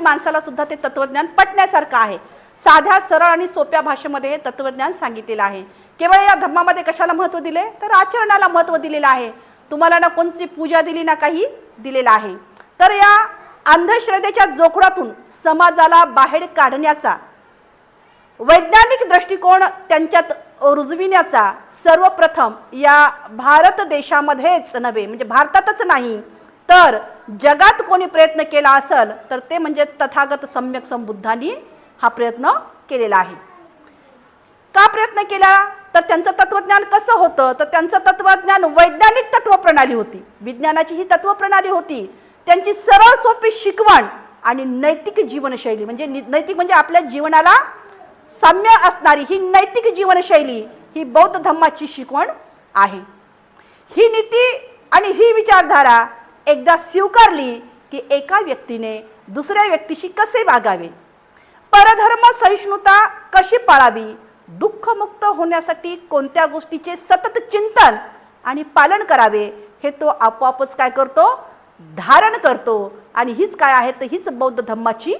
माणसाला सुद्धा ते तत्वज्ञान पटण्यासारखं आहे. साध्या सरळ आणि सोप्या भाषेमध्ये हे तत्वज्ञान सांगितलेलं आहे. केवळ या धर्मामध्ये कशाला महत्त्व दिले? तर आचरणाला महत्त्व दिलेलं आहे. तुम्हाला ना कोणती पूजा दिली ना काही दिलेलं आहे. तर या अंधश्रद्धेच्या जोखडातून समाजाला बाहेर काढण्याचा वैज्ञानिक दृष्टिकोन त्यांच्यात रुजविण्याचा सर्वप्रथम या भारत देशामध्येच नव्हे म्हणजे भारतातच नाही तर जगात कोणी प्रयत्न केला असेल तर ते म्हणजे तथागत सम्यक संबुद्धांनी हा प्रयत्न केलेला आहे. का प्रयत्न केला? तर त्यांचं तत्वज्ञान कसं होतं? तर त्यांचं तत्वज्ञान वैज्ञानिक तत्वप्रणाली होती. विज्ञानाची ही तत्वप्रणाली होती. त्यांची सरळ सोपी शिकवण आणि नैतिक जीवनशैली म्हणजे नैतिक म्हणजे आपल्या जीवनाला साम्य असणारी ही नैतिक जीवनशैली ही बौद्ध धम्माची शिकवण आहे. ही नीती आणि ही विचारधारा एकदा स्वीकारली की एका व्यक्तीने दुसऱ्या व्यक्तीशी कसे वागावे? परधर्म सहिष्णुता कशी पाळावी? दुःखमुक्त होण्यासाठी कोणत्या गोष्टीचे सतत चिंतन आणि पालन करावे हे तो आपोआपच काय करतो? धारण करतो. आणि हीच काय आहे? तर हीच बौद्ध धम्माची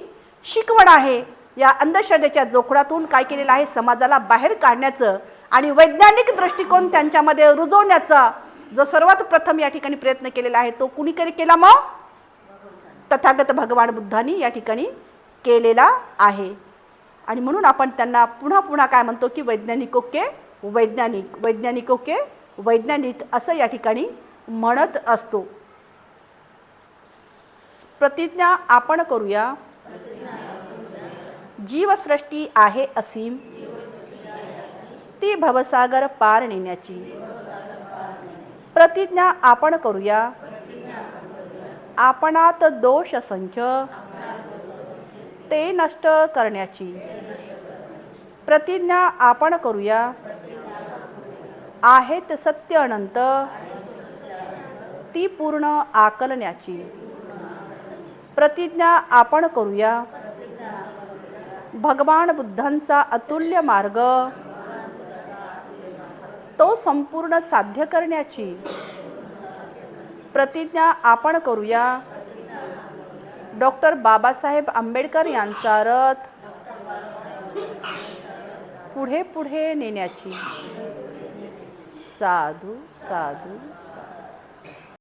शिकवण आहे. या अंधश्रद्धेच्या जोखडातून काय केलेलं आहे? समाजाला बाहेर काढण्याचं आणि वैज्ञानिक दृष्टिकोन त्यांच्यामध्ये रुजवण्याचा जो सर्वात प्रथम या ठिकाणी प्रयत्न केलेला आहे तो कुणीतरी केला मग? तथागत भगवान बुद्धांनी या ठिकाणी केलेला आहे. आणि म्हणून आपण त्यांना पुन्हा पुन्हा काय म्हणतो की वैज्ञानिक ओके वैज्ञानिक वैज्ञानिक ओके वैज्ञानिक असं या ठिकाणी म्हणत असतो. प्रतिज्ञा आपण करूया. जीवसृष्टी आहे असीम. ती भवसागर पार नेण्याची. प्रतिज्ञा आपण करूया. आपणात दोष असंख्य ते नष्ट करण्याची. प्रतिज्ञा आपण करूया. आहेत सत्य अनंत ती पूर्ण आकलण्याची. प्रतिज्ञा आपण करूया. भगवान बुद्धांचा अतुल्य मार्ग तो संपूर्ण साध्य करण्याची प्रतिज्ञा आपण करूया. डॉक्टर बाबासाहेब आंबेडकर यांचा रथ पुढे पुढे नेण्याची. साधू साधू.